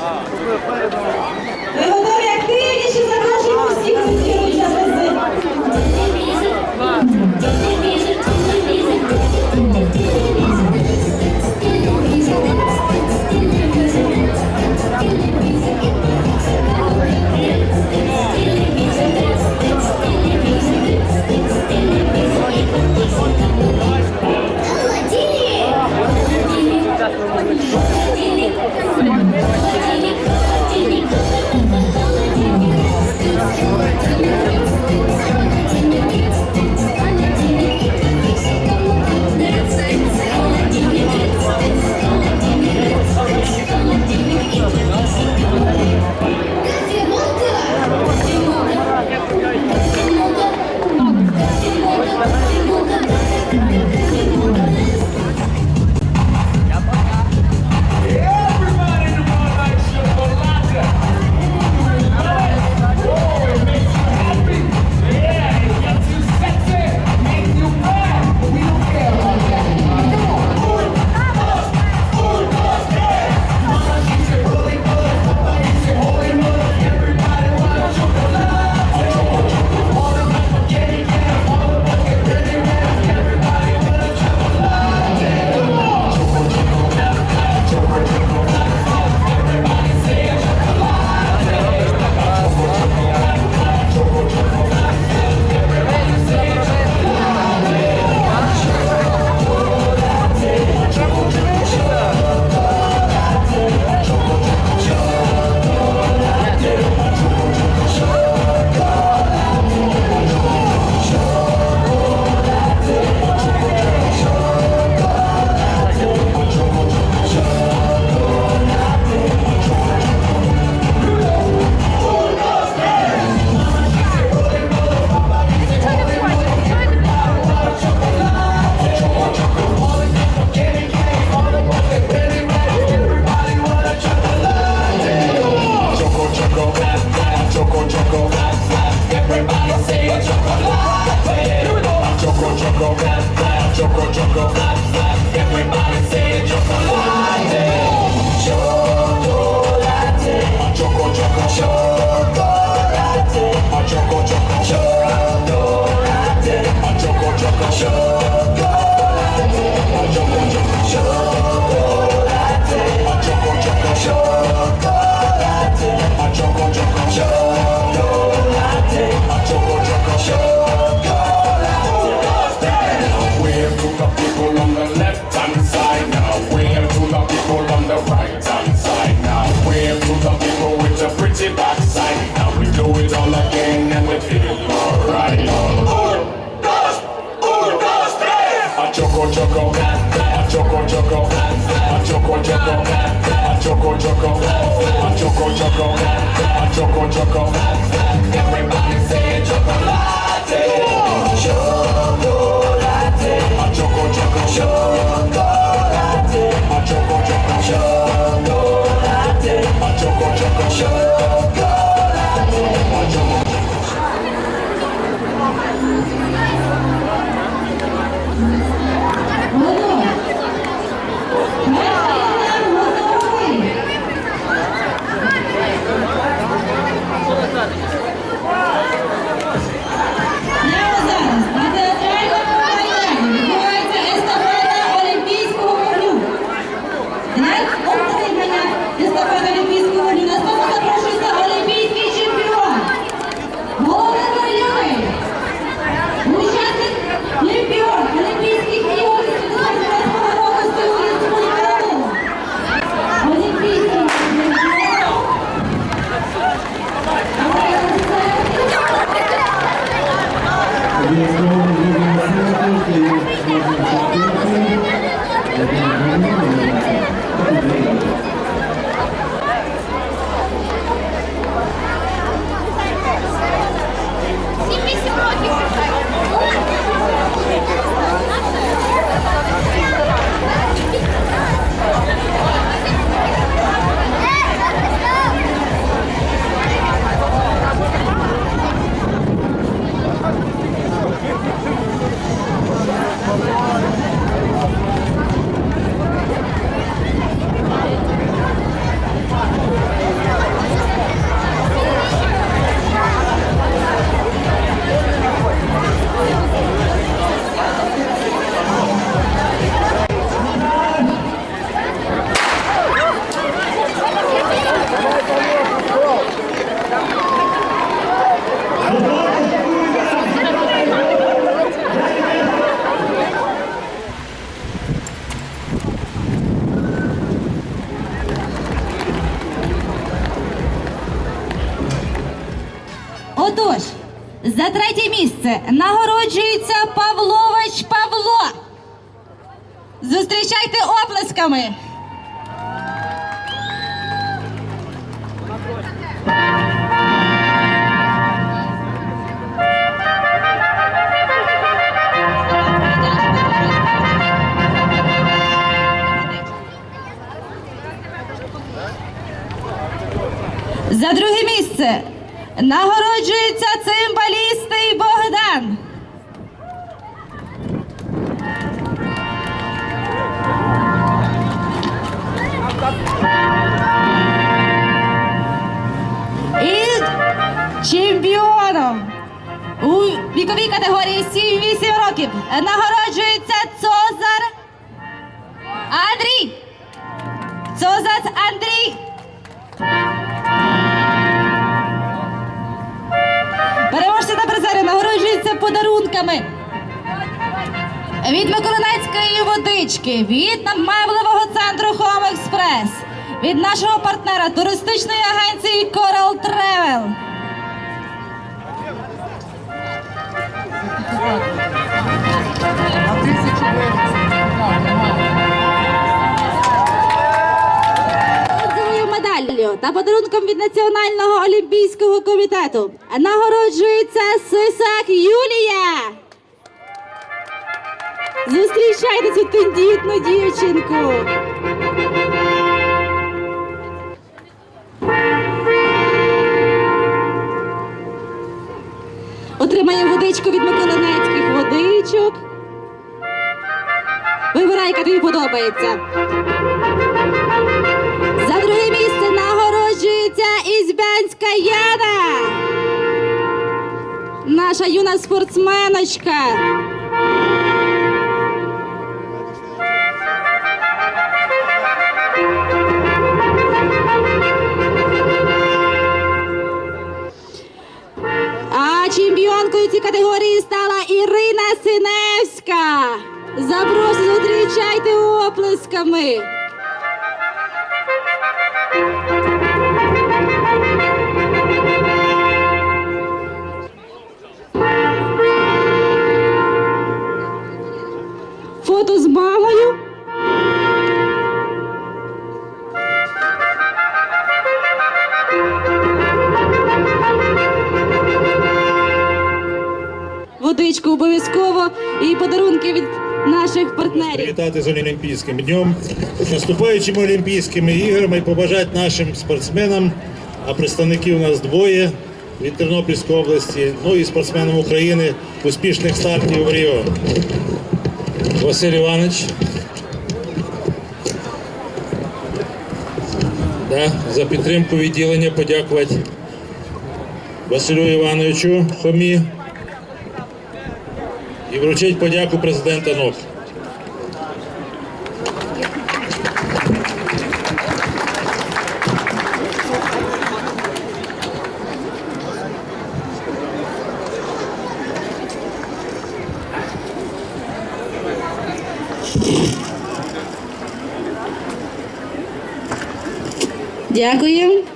啊，不会坏的东。mundo. choco choco, a choco choco, a choco choco, a choco choco. Thank you. Отож, за третє місце нагороджується Павлович Павло. Зустрічайте оплесками. Нагороджується Цозар Андрій. Цозар Андрій. Переможці та призери нагороджуються подарунками. Від Миколинецької водички, від меблевого центру Home Express, від нашого партнера туристичної агенції Coral Travel. Та подарунком від Національного олімпійського комітету нагороджується Сисак Юлія. Зустрічайте цю тендітну дівчинку. Отримає водичку від Миколинецьких водичок. Вибирай, яка тобі подобається. Нагороджується Ізбянська Яна. Наша юна спортсменочка. А чемпіонкою цієї категорії стала Ірина Синевська. Запрошую, зустрічайте оплесками. Фото з мамою. Водичку обов'язково і подарунки від наших партнерів. Вітати з Олімпійським днем, з наступаючими Олімпійськими іграми і побажати нашим спортсменам, а представників у нас двоє від Тернопільської області, ну і спортсменам України успішних стартів в Ріо. Василь Іванович. Да, за підтримку відділення подякувати Василю Івановичу Хомі і вручить подяку президента НОК. Дякую.